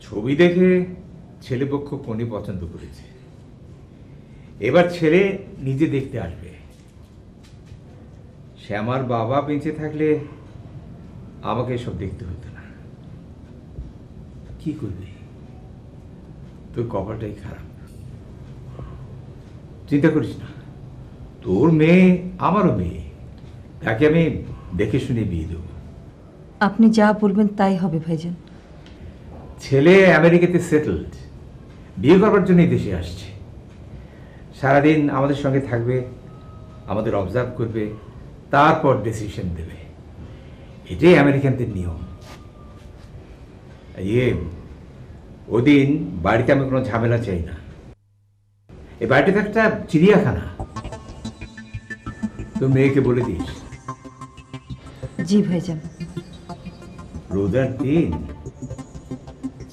ছবি দেখে ছেলেপক্ষ কোণে পছন্দ করেছে। এবার ছেলে নিজে দেখতে আসবে। শ্যামার বাবা বেঁচে থাকলে আমাকে এসব দেখতে হতো না। কি করবি? তোর কপালটাই খারাপ। চিন্তা করিস না। তোর মেয়ে আমারও মেয়ে। তাকে আমি দেখে শুনে বিয়ে দেবো। আপনি যা বলবেন তাই হবে, ভাইজান। ছেলে আমেরিকাতে সেটেলড বিয়ে করবার জন্যই দেশে আসছে। সারাদিন আমাদের সঙ্গে থাকবে আমাদের অবজার্ভ করবে তারপর ডিসিশন দেবে। এটাই আমেরিকানদের নিয়ম। ইয়ে ওদিন বাড়িতে আমি কোনো ঝামেলা চাই না। এই বাড়িটা তো একটা চিড়িয়াখানা। তো মেয়েকে বলে দিস। জি ভাইজান। রোজার দিন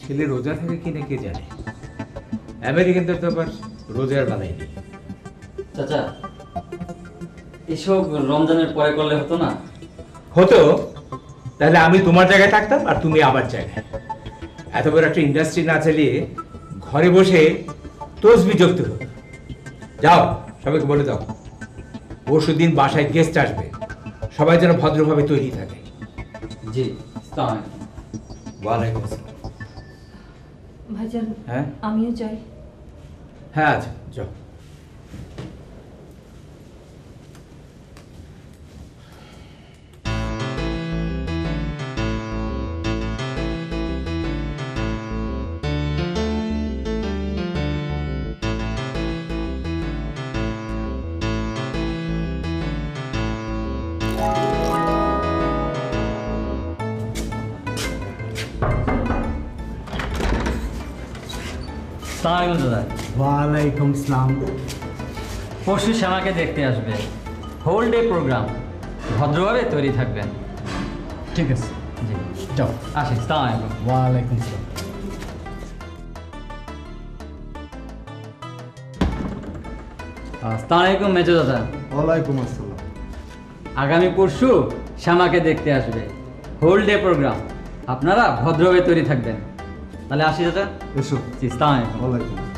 ছেলে রোজা থাকে কিনা কে জানে? আমেরিকানদের তো আবার রোজার বালাই নেই। চাচা এসব রমজানের পরে করলে হতো না? হতো। তাহলে আমি তোমার জায়গায় থাকতাম আর তুমি আমার জায়গায়। এত বড় একটা ইন্ডাস্ট্রি না চালিয়ে ঘরে বসে তসবি যোগতে হতো। যাও সবাইকে বলে দাও পরশু দিন বাসায় গেস্ট আসবে। সবাই যেন ভদ্রভাবে তৈরি থাকে। জি ওয়ালাইকুম আসসালাম। ভাইজান হ্যাঁ আমিও যাই হ্যাঁ আচ্ছা যাও আসসালামু আলাইকুম দাদা ওয়ালাইকুম সালাম পরশু শ্যামাকে দেখতে আসবে। হোল ডে প্রোগ্রাম ভদ্রভাবে তৈরি থাকবেন ঠিক আছে। জি। যাও। আসি আসসালামু আলাইকুম। ওয়ালাইকুম সালাম। মেজো দাদা। ওয়ালাইকুম আসসালাম। আগামী পরশু শ্যামাকে দেখতে আসবে। হোল ডে প্রোগ্রাম আপনারা ভদ্রভাবে তৈরি থাকবেন। তাহলে আসি দাদা এসো। জি ওয়ালাইকুম